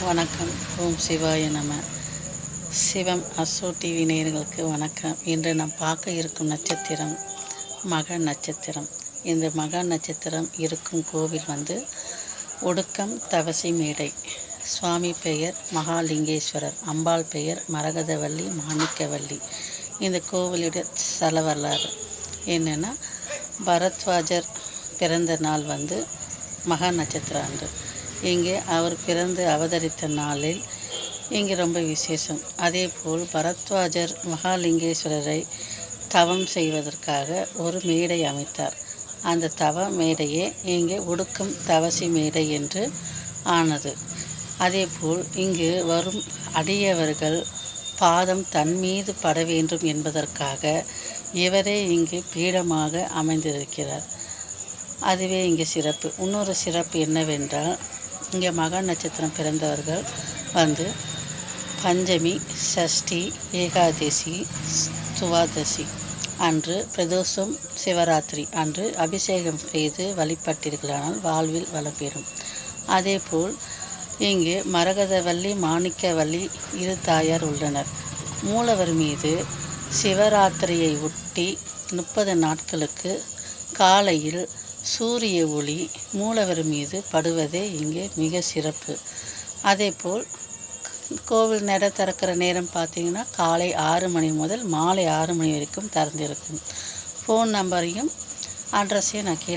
வணக்கம். ஓம் சிவாய நம. சிவம் அசோ டிவி நேயர்களுக்கு வணக்கம். இன்று நாம் பார்க்க இருக்கும் நட்சத்திரம் மக நட்சத்திரம். இந்த மக நட்சத்திரம் இருக்கும் கோவில் வந்து ஒடுக்கம் தவசி மேடை. சுவாமி பெயர் மகாலிங்கேஸ்வரர். அம்பாள் பெயர் மரகதவல்லி மாணிக்கவல்லி. இந்த கோவிலுடைய சல வரலாறு என்னென்னா பரத்வாஜர் பிறந்த நாள் வந்து மகா நட்சத்திர அன்று. இங்கே அவர் பிறந்து அவதரித்த நாளில் இங்கே ரொம்ப விசேஷம். அதேபோல் பரத்வாஜர் மகாலிங்கேஸ்வரரை தவம் செய்வதற்காக ஒரு மேடை அமைத்தார். அந்த தவ மேடையே இங்கே ஒடுக்கம் தவசி மேடை என்று ஆனது. அதேபோல் இங்கு வரும் அடியவர்கள் பாதம் தன் மீது பட வேண்டும் என்பதற்காக இவரே இங்கு பீடமாக அமைந்திருக்கிறார். அதுவே இங்கே சிறப்பு. இன்னொரு சிறப்பு என்னவென்றால் இங்கே மகா நட்சத்திரம் பிறந்தவர்கள் வந்து பஞ்சமி சஷ்டி ஏகாதசி துவாதசி அன்று பிரதோஷம் சிவராத்திரி அன்று அபிஷேகம் செய்து வழிபட்டீர்களானால் வாழ்வில் வளம் பெறும் அதேபோல் இங்கு மரகதவல்லி மாணிக்கவல்லி இரு தாயார் உள்ளனர். மூலவர் மீது சிவராத்திரியை ஒட்டி முப்பது நாட்களுக்கு காலையில் சூரிய ஒளி மூலவர் மீது படுவதே இங்கே மிக சிறப்பு. அதேபோல் கோவில் நட திறக்கிற நேரம் பார்த்தீங்கன்னா காலை ஆறு மணி முதல் மாலை ஆறு மணி வரைக்கும் திறந்திருக்கும். ஃபோன் நம்பரையும் அட்ரஸையும் நான் கீழே